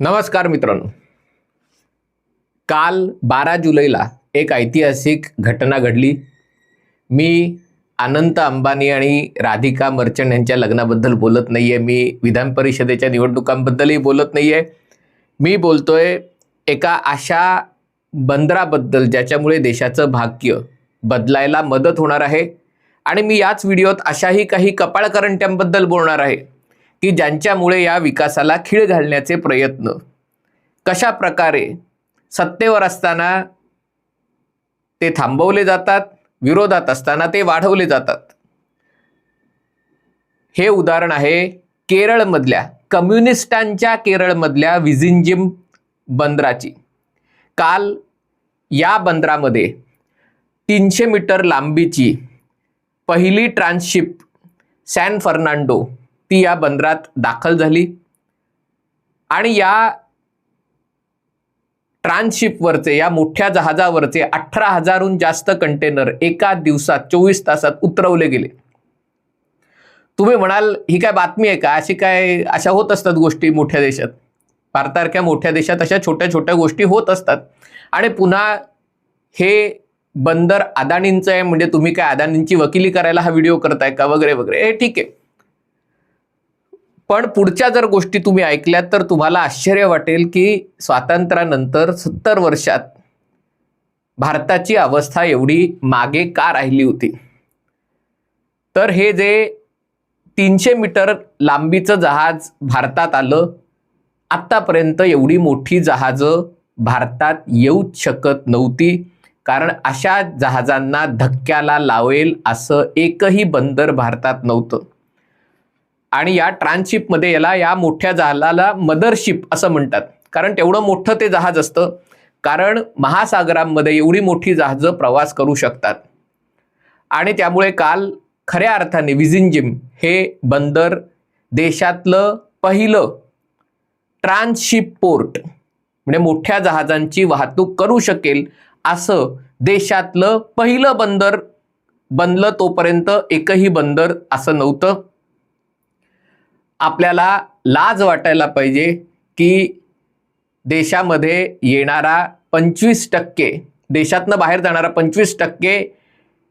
नमस्कार मित्रांनो. काल बारा जुलैला एक ऐतिहासिक घटना घडली. मी अनंत अंबानी आणि राधिका मर्चंट यांच्या लग्नाबद्दल बोलत नाही आहे मी विधान परिषदेच्या निवडणुकांबद्दलही बोलत नाही आहे मी बोलतोय एका अशा बंदराबद्दल ज्याच्यामुळे देशाचं भाग्य बदलायला मदत होणार आहे. आणि मी याच व्हिडिओत अशाही काही कपाळकरंट्यांबद्दल बोलणार आहे की ज्यांच्यामुळे या विकासाला खीळ घालण्याचे प्रयत्न. कशा प्रकारे सत्तेवर असताना ते थांबवले जातात विरोधात असताना ते वाढवले जातात. हे उदाहरण आहे केरळमधल्या कम्युनिस्टांच्या केरळमधल्या विझिंजिम बंदराची. काल या बंदरामध्ये तीनशे मीटर लांबीची पहिली ट्रान्सशिप सॅन फर्नांडो ती या बंदरात दाखल झाली. आणि या ट्रान्सशिपवरचे या मोठ्या जहाजावरचे अठरा हजारहून जास्त कंटेनर एका दिवसात चोवीस तासात उतरवले गेले. तुम्ही म्हणाल ही काय बातमी आहे का? अशी काय अशा होत असतात गोष्टी मोठ्या देशात. भारतासारख्या मोठ्या देशात अशा छोट्या छोट्या गोष्टी होत असतात. आणि पुन्हा हे बंदर अदानींचं आहे म्हणजे तुम्ही काय अदानींची वकिली करायला हा व्हिडिओ करताय का? वगैरे वगैरे. हे ठीक आहे. पण पुढच्या जर गोष्टी तुम्ही ऐकल्यात तर तुम्हाला आश्चर्य वाटेल की स्वातंत्र्यानंतर सत्तर वर्षात भारताची अवस्था एवढी मागे का राहिली होती? तर हे जे तीनशे मीटर लांबीचं जहाज भारतात आलं आत्तापर्यंत एवढी मोठी जहाजं भारतात येऊच शकत नव्हती. कारण अशा जहाजांना धक्क्याला लावेल असं एकही बंदर भारतात नव्हतं. आणि या ट्रान्सशिपमध्ये याला या मोठ्या जहाजाला मदरशिप असं म्हणतात. कारण तेवढं मोठं ते जहाज असतं. कारण महासागरांमध्ये एवढी मोठी जहाजं प्रवास करू शकतात. आणि त्यामुळे काल खऱ्या अर्थाने विझिंजिम हे बंदर देशातलं पहिलं ट्रान्सशिप पोर्ट म्हणजे मोठ्या जहाजांची वाहतूक करू शकेल असं देशातलं पहिलं बंदर बनलं तोपर्यंत एकही बंदर असं नव्हतं. आपल्याला लाज वाटायला पाहिजे की देशामध्ये येणारा पंचवीस टक्के देशातनं बाहेर जाणारा पंचवीस टक्के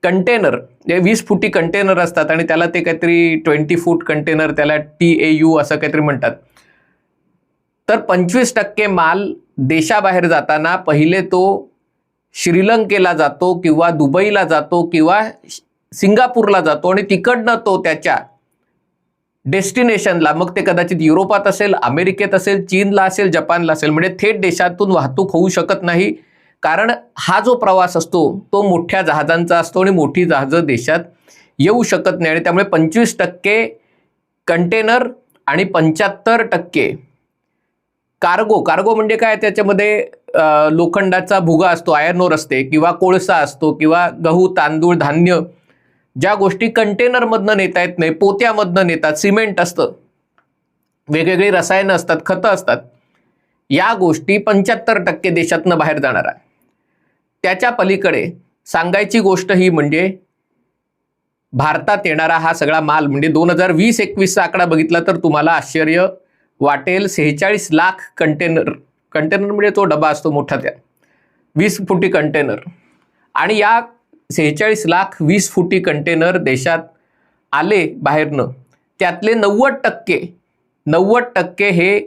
कंटेनर जे वीस फुटी कंटेनर असतात आणि त्याला ते काहीतरी ट्वेंटी फूट कंटेनर त्याला टी ए यू असं काहीतरी म्हणतात. तर पंचवीस टक्के माल देशाबाहेर जाताना पहिले तो श्रीलंकेला जातो किंवा दुबईला जातो किंवा सिंगापूरला जातो आणि तिकडनं तो त्याच्या डेस्टिनेशनला मग ते कदाचित युरोपात असेल अमेरिकेत असेल चीनला असेल जपानला असेल म्हणजे थेट देशातून वाहतूक होऊ शकत नाही. कारण हा जो प्रवास असतो तो मोठ्या जहाजांचा असतो आणि मोठी जहाजं देशात येऊ शकत नाही. आणि त्यामुळे पंचवीस टक्के कंटेनर आणि पंच्याहत्तर टक्के कार्गो कार्गो म्हणजे काय? त्याच्यामध्ये लोखंडाचा भुगा असतो आयर्न ओर असते किंवा कोळसा असतो किंवा गहू तांदूळ धान्य ज्या गोष्टी कंटेनरमधनं नेता येत नाही पोत्यामधनं नेतात सिमेंट असतं. वेगवेगळी रसायनं असतात खतं असतात. या गोष्टी पंच्याहत्तर टक्के देशातनं बाहेर जाणार आहे त्याच्या पलीकडे सांगायची गोष्ट ही म्हणजे भारतात येणारा हा सगळा माल म्हणजे दोन हजार वीस एकवीसचा आकडा बघितला तर तुम्हाला आश्चर्य वाटेल सेहेचाळीस लाख कंटेनर कंटेनर म्हणजे तो डबा असतो मोठा त्या. वीस फुटी कंटेनर आणि या सेहेचाळीस लाख वीस फुटी कंटेनर देशात आले बाहेरनं. त्यातले नव्वद टक्के नव्वद टक्के हे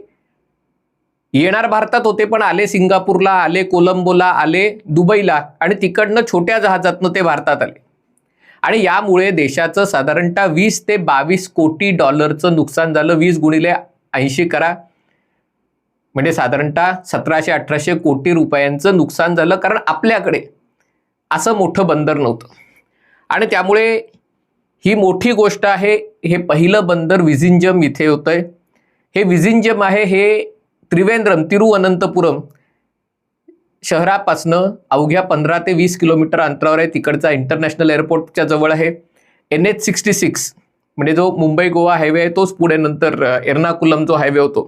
येणार भारतात होते पण आले सिंगापूरला आले कोलंबोला आले दुबईला आणि तिकडनं छोट्या जहाजातनं ते भारतात आले. आणि यामुळे देशाचं साधारणतः वीस ते बावीस कोटी डॉलरचं नुकसान झालं. वीस गुणिले ऐंशी करा. म्हणजे साधारणतः सतराशे अठराशे कोटी रुपयांचं नुकसान झालं कारण आपल्याकडे असं मोठं बंदर नव्हतं. आणि त्यामुळे ही मोठी गोष्ट आहे हे पहिलं बंदर विझिंजम इथे होतंय. हे विझिंजम आहे हे त्रिवेंद्रम तिरुअनंतपुरम शहरापासनं अवघ्या पंधरा ते वीस किलोमीटर अंतरावर आहे. तिकडचा इंटरनॅशनल एअरपोर्टच्या जवळ आहे. एन एच सिक्स्टी सिक्स म्हणजे जो मुंबई गोवा हायवे आहे तोच पुढे नंतर एर्नाकुलम जो हायवे होतो.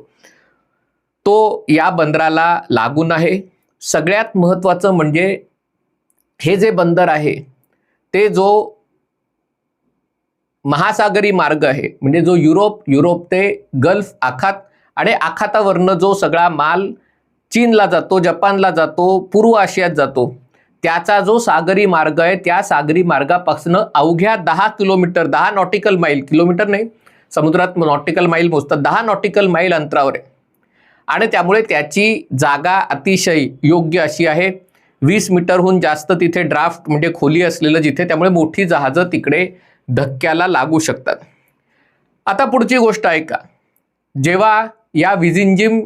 तो या बंदराला लागून आहे. सगळ्यात महत्त्वाचं म्हणजे हे जे बंदर आहे ते जो महासागरी मार्ग आहे म्हणजे जो युरोप युरोप ते गल्फ आखात आणि आखातावरनं जो सगळा माल चीनला जातो जपानला जातो पूर्व आशियात जातो त्याचा जो सागरी मार्ग आहे त्या सागरी मार्गापासून अवघ्या दहा किलोमीटर दहा नॉटिकल माईल किलोमीटर नाही समुद्रात नॉटिकल माईल मोजतात दहा नॉटिकल माईल अंतरावर आहे. आणि त्यामुळे त्याची जागा अतिशय योग्य अशी आहे. वीस मीटरहून जास्त तिथे ड्राफ्ट म्हणजे खोली असलेलं जिथे त्यामुळे मोठी जहाजं तिकडे धक्क्याला लागू शकतात. आता पुढची गोष्ट ऐका. जेव्हा या विजिंजिम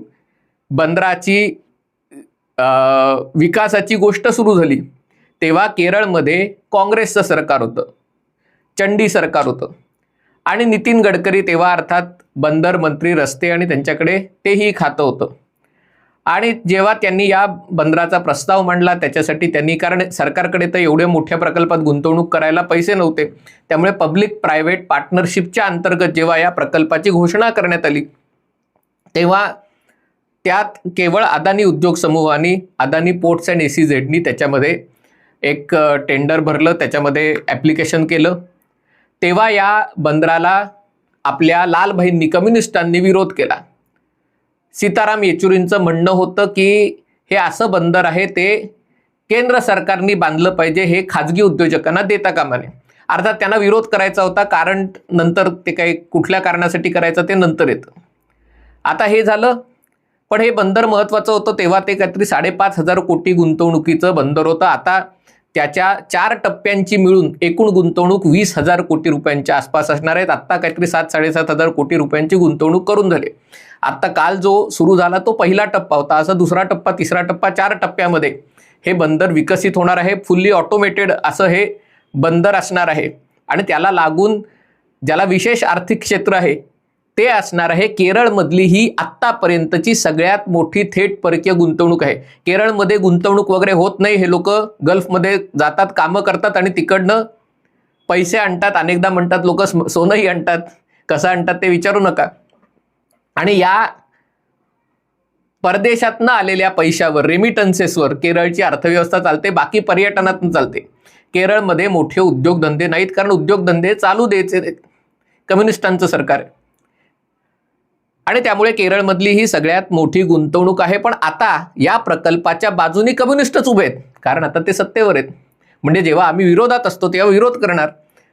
बंदराची विकासाची गोष्ट सुरू झाली. तेव्हा केरळमध्ये काँग्रेसचं सरकार होतं. चंडी सरकार होतं. आणि नितीन गडकरी तेव्हा अर्थात बंदर मंत्री रस्ते आणि त्यांच्याकडे तेही खातं होतं. आणि जेव्हा त्यांनी या बंदराचा प्रस्ताव मांडला त्याच्यासाठी त्यांनी कारण सरकारकडे तर एवढ्या मोठ्या प्रकल्पात गुंतवणूक करायला पैसे नव्हते. त्यामुळे पब्लिक प्रायव्हेट पार्टनरशिपच्या अंतर्गत जेव्हा या प्रकल्पाची घोषणा करण्यात आली तेव्हा त्यात केवळ अदानी उद्योग समूहाने Adani ports and A C झेडनी त्याच्यामध्ये एक टेंडर भरलं त्याच्यामध्ये ॲप्लिकेशन केलं. तेव्हा या बंदराला आपल्या लालभाईंनी कम्युनिस्टांनी विरोध केला. सीताराम येचुरींचं म्हणणं होतं की हे असं बंदर आहे ते केंद्र सरकारने बांधलं पाहिजे हे खाजगी उद्योजकांना देता कामा नये. अर्थात त्यांना विरोध करायचा होता कारण नंतर ते काही कुठल्या कारणासाठी करायचं ते नंतर येतं. आता हे झालं पण हे बंदर महत्त्वाचं होतं तेव्हा ते काहीतरी साडेपाच हजार कोटी गुंतवणुकीचं बंदर होतं. आता त्याच्या चार टप्प्यांची मिळून एकूण गुंतवणूक वीस हजार कोटी रुपयांच्या आसपास असणार आहेत. आत्ता काहीतरी सात साडेसात हजार कोटी रुपयांची गुंतवणूक करून झाली. आत्ता काल जो सुरू झाला तो पहिला टप्पा होता. असा दुसरा टप्पा तिसरा टप्पा चार टप्प्यामध्ये हे बंदर विकसित होणार आहे. फुल्ली ऑटोमेटेड असं हे बंदर असणार आहे. आणि त्याला लागून ज्याला विशेष आर्थिक क्षेत्र आहे ते असणार आहे केरळमधली ही आत्तापर्यंतची सगळ्यात मोठी थेट परकीय गुंतवणूक आहे. केरळमध्ये गुंतवणूक वगैरे होत नाही हे लोक. गल्फमध्ये जातात कामं करतात आणि तिकडनं पैसे आणतात. अनेकदा म्हणतात लोक सोनंही आणतात. कसं आणतात ते विचारू नका. आणि या परदेशातनं आलेल्या पैशावर रेमिटन्सेसवर केरळची अर्थव्यवस्था चालते बाकी पर्यटनातून चालते. केरळमध्ये मोठे उद्योगधंदे नाहीत कारण उद्योगधंदे चालू द्यायचे कम्युनिस्टांचं सरकार आहे. आणि त्यामुळे केरळमधली ही सगळ्यात मोठी गुंतवणूक आहे. पण आता या प्रकल्पाच्या बाजूनी कम्युनिस्टच उभे आहेत. कारण आता ते सत्तेवर आहेत. म्हणजे जेव्हा आम्ही विरोधात असतो तेव्हा विरोध करणार.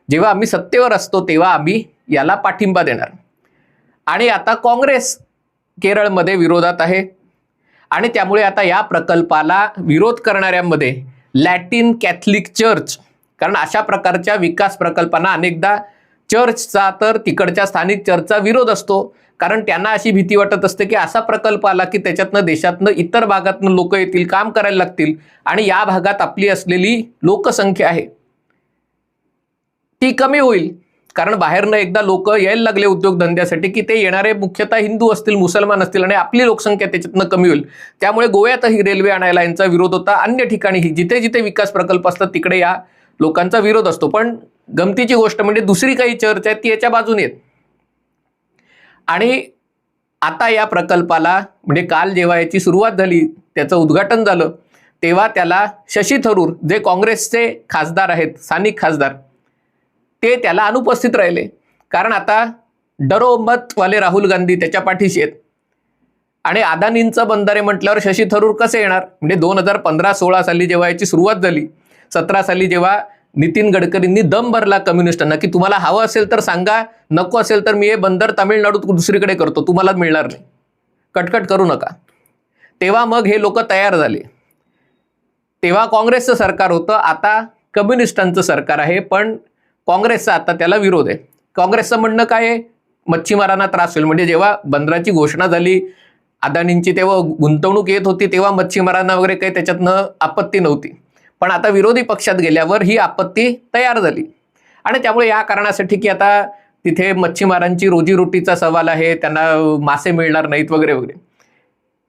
जेव्हा आम्ही सत्तेवर असतो तेव्हा आम्ही याला पाठिंबा देणार. आणि आता काँग्रेस केरळमध्ये विरोधात आहे. आणि त्यामुळे आता या प्रकल्पाला विरोध करणाऱ्यांमध्ये लॅटिन कॅथलिक चर्च कारण अशा प्रकारच्या विकास प्रकल्पांना अनेकदा चर्चचा तर तिकडच्या स्थानिक चर्चचा विरोध असतो. कारण त्यांना अशी भीती वाटत असते की असा प्रकल्प आला की त्याच्यातनं देशातनं इतर भागातनं लोक येतील काम करायला लागतील आणि या भागात आपली असलेली लोकसंख्या आहे. ती कमी होईल. कारण बाहेरनं एकदा लोक यायला लागले उद्योगधंद्यासाठी की ते येणारे मुख्यतः हिंदू असतील मुसलमान असतील आणि आपली लोकसंख्या त्याच्यातनं कमी होईल. त्यामुळे गोव्यातही रेल्वे आणायला यांचा विरोध होता. अन्य ठिकाणीही जिथे जिथे विकास प्रकल्प असतात तिकडे या लोकांचा विरोध असतो. पण गमतीची गोष्ट म्हणजे दुसरी काही चर्चा आहे ती याच्या बाजूने आहेत. आणि आता या प्रकल्पाला म्हणजे काल जेव्हा याची सुरुवात झाली त्याचं उद्घाटन झालं तेव्हा त्याला शशी थरूर जे काँग्रेसचे खासदार आहेत स्थानिक खासदार ते त्याला अनुपस्थित राहिले. कारण आता डरो मतवाले राहुल गांधी त्याच्या पाठीशी आहेत. आणि अदानींचं बंधारे म्हटल्यावर शशी थरूर कसे येणार? म्हणजे दोन हजार पंधरा सोळा साली जेव्हा याची सुरुवात झाली सतरा साली जेव्हा नितीन गडकरींनी दम भरला कम्युनिस्टांना की तुम्हाला हवं असेल तर सांगा नको असेल तर मी हे बंदर तामिळनाडूत दुसरीकडे करतो तुम्हाला मिळणार नाही. कटकट करू नका. तेव्हा मग हे लोक तयार झाले. तेव्हा काँग्रेसचं सरकार होतं आता कम्युनिस्टांचं सरकार आहे पण काँग्रेसचा आता त्याला विरोध आहे. काँग्रेसचं म्हणणं काय आहे? मच्छीमारांना त्रास होईल. म्हणजे जेव्हा बंदराची घोषणा झाली अदानींची तेव्हा गुंतवणूक येत होती तेव्हा मच्छीमारांना वगैरे काही त्याच्यातनं आपत्ती नव्हती. पण आता विरोधी पक्षात गेल्यावर ही आपत्ती तयार झाली. आणि त्यामुळे या कारणासाठी की आता तिथे मच्छीमारांची रोजीरोटीचा सवाल आहे त्यांना मासे मिळणार नाहीत वगैरे वगैरे.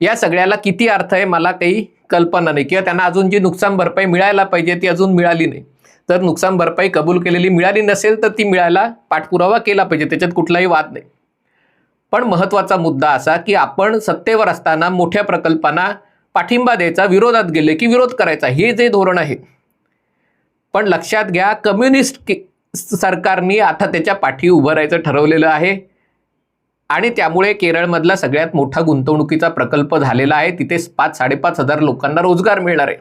या सगळ्याला किती अर्थ आहे मला काही कल्पना नाही. किंवा त्यांना अजून जी नुकसान भरपाई मिळायला पाहिजे ती अजून मिळाली नाही. तर नुकसान भरपाई कबूल केलेली मिळाली नसेल तर ती मिळायला पाठपुरावा केला पाहिजे त्याच्यात कुठलाही वाद नाही. पण महत्त्वाचा मुद्दा असा की आपण सत्तेवर असताना मोठ्या प्रकल्पांना पाठिंबा द्यायचा विरोधात गेले की विरोध करायचा. हे जे धोरण आहे. पण लक्षात घ्या कम्युनिस्ट के- आता त्याच्या पाठी उभं राहायचं ठरवलेलं आहे. आणि त्यामुळे केरळमधला सगळ्यात मोठा गुंतवणुकीचा प्रकल्प झालेला आहे. तिथे पाच साडेपाच हजार लोकांना रोजगार मिळणार आहे.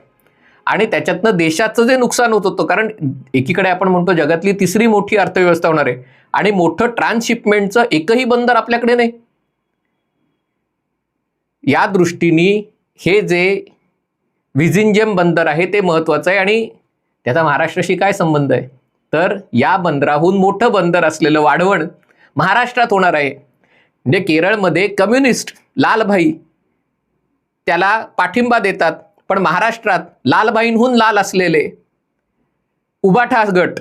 आणि त्याच्यातनं देशाचं जे नुकसान होत होतं कारण एकीकडे आपण म्हणतो जगातली तिसरी मोठी अर्थव्यवस्था होणार आहे. आणि मोठं ट्रान्सशिपमेंटचं एकही बंदर आपल्याकडे नाही. या दृष्टीने हे जे व्हिजिंजेम बंदर आहे ते महत्त्वाचं आहे आणि त्याचा महाराष्ट्राशी काय संबंध आहे? तर या बंदराहून मोठं बंदर असलेलं वाढवण महाराष्ट्रात होणार आहे. म्हणजे केरळमध्ये कम्युनिस्ट लालभाई त्याला पाठिंबा देतात पण महाराष्ट्रात लालबाईंहून लाल असलेले उबाठा गट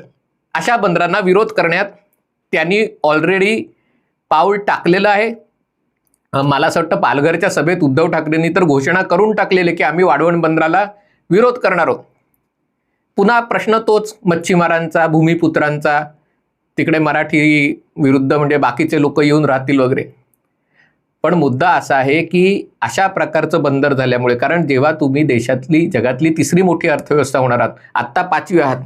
अशा बंदरांना विरोध करण्यात त्यांनी ऑलरेडी पाऊल टाकलेलं आहे. मला असं वाटतं पालघरच्या सभेत उद्धव ठाकरेंनी तर घोषणा करून टाकलेले की आम्ही वाढवण बंदराला विरोध करणार आहोत. पुन्हा प्रश्न तोच मच्छीमारांचा भूमिपुत्रांचा तिकडे मराठी विरुद्ध म्हणजे बाकीचे लोक येऊन राहतील वगैरे. पण मुद्दा असा आहे की अशा प्रकारचं बंदर झाल्यामुळे कारण जेव्हा तुम्ही देशातली जगातली तिसरी मोठी अर्थव्यवस्था होणार आहात आत्ता पाचवी आहात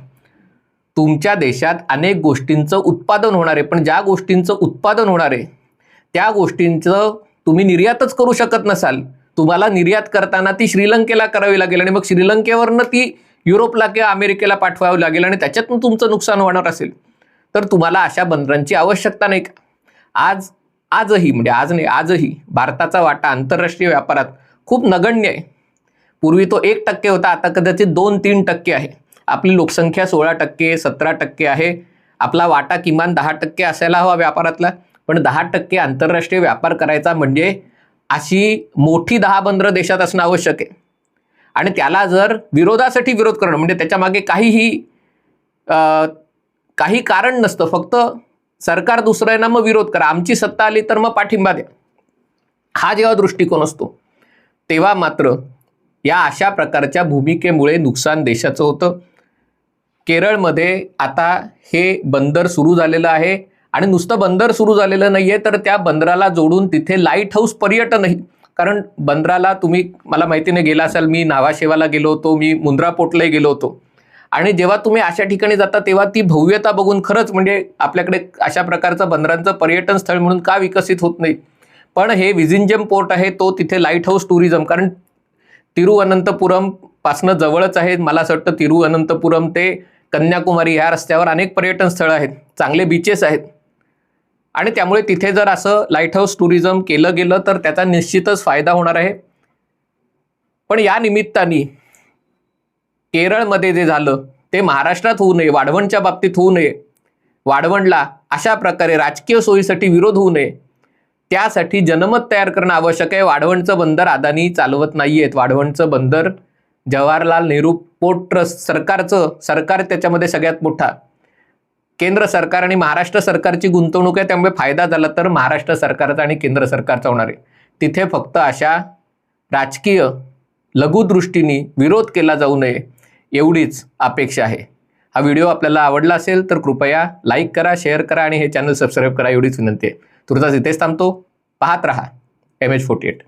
तुमच्या देशात अनेक गोष्टींचं उत्पादन होणार आहे. पण ज्या गोष्टींचं उत्पादन होणार आहे त्या गोष्टींचं तुम्ही निर्यातच करू शकत नसाल. तुम्हाला निर्यात करताना ती श्रीलंकेला करावी लागेल आणि मग श्रीलंकेवरनं ती युरोपला किंवा अमेरिकेला पाठवावी लागेल आणि त्याच्यातून तुमचं नुकसान होणार असेल. तर तुम्हाला अशा बंदरांची आवश्यकता नाही का? आज आजही म्हणजे आज नाही आजही भारताचा वाटा आंतरराष्ट्रीय व्यापारात खूप नगण्य आहे. पूर्वी तो एक टक्के होता आता कदाचित दोन तीन टक्के आहे. आपली लोकसंख्या सोळा टक्के सतरा टक्के आहे. आपला वाटा किमान दहा टक्के असायला हवा व्यापारातला. पण दहा टक्के आंतरराष्ट्रीय व्यापार करायचा म्हणजे अशी मोठी दहा बंदरं देशात असणं आवश्यक आहे. आणि त्याला जर विरोधासाठी विरोध करणं म्हणजे त्याच्यामागे काहीही काही कारण नसतं फक्त सरकार दुसरं आहे ना मग विरोध करा. आमची सत्ता आली तर मग पाठिंबा द्या. हा जेव्हा दृष्टिकोन असतो तेव्हा मात्र या अशा प्रकारच्या भूमिकेमुळे नुकसान देशाचं होतं. केरळमध्ये आता हे बंदर सुरू झालेलं आहे. आणि नुसतं बंदर सुरू झालेलं नाही आहे तर त्या बंदराला जोडून तिथे लाइट हाऊस पर्यटनही. कारण बंदराला तुम्ही मला माहिती नाही गेला असाल मी नावाशेवाला गेलो होतो मी मुंद्रा पोटलाही गेलो होतो. आणि जेव्हा तुम्ही अशा ठिकाणी जाता तेव्हा ती भव्यता बघून खरंच म्हणजे आपल्याकडे अशा प्रकारचं बंदरांचं पर्यटन स्थळ म्हणून का विकसित होत नाही. पण हे विझिंजम पोर्ट आहे तो तिथे लाइट हाऊस टुरिझम कारण तिरुअनंतपुरम पासनं जवळच आहे. मला असं वाटतं तिरुअनंतपुरम ते कन्याकुमारी ह्या रस्त्यावर अनेक पर्यटन स्थळं आहेत. चांगले बीचेस आहेत. आणि त्यामुळे तिथे जर असं लाइट हाऊस टुरिझम केलं गेलं तर त्याचा निश्चितच फायदा होणार आहे. पण या निमित्ताने केरळमध्ये जे झालं ते महाराष्ट्रात होऊ नये वाढवणच्या बाबतीत होऊ नये. वाढवणला अशा प्रकारे राजकीय सोयीसाठी विरोध होऊ नये. त्यासाठी जनमत तयार करणं आवश्यक आहे. वाढवणचं बंदर अदानी चालवत नाही आहेत वाढवणचं बंदर जवाहरलाल नेहरू पोर्ट ट्रस्ट सरकारचं सरकार त्याच्यामध्ये सगळ्यात मोठा. केंद्र सरकार आणि महाराष्ट्र सरकारची गुंतवणूक आहे त्यामुळे फायदा झाला तर महाराष्ट्र सरकारचा आणि केंद्र सरकारचा होणार आहे. तिथे फक्त अशा राजकीय लघुदृष्टीने विरोध केला जाऊ नये एवढीच अपेक्षा आहे. हा व्हिडिओ आपल्याला आवडला असेल तर कृपया लाईक करा शेअर करा आणि हे चॅनल सबस्क्राईब करा एवढीच विनंती आहे. तुर्तास इथेच थांबतो. पाहत रहा. M H forty eight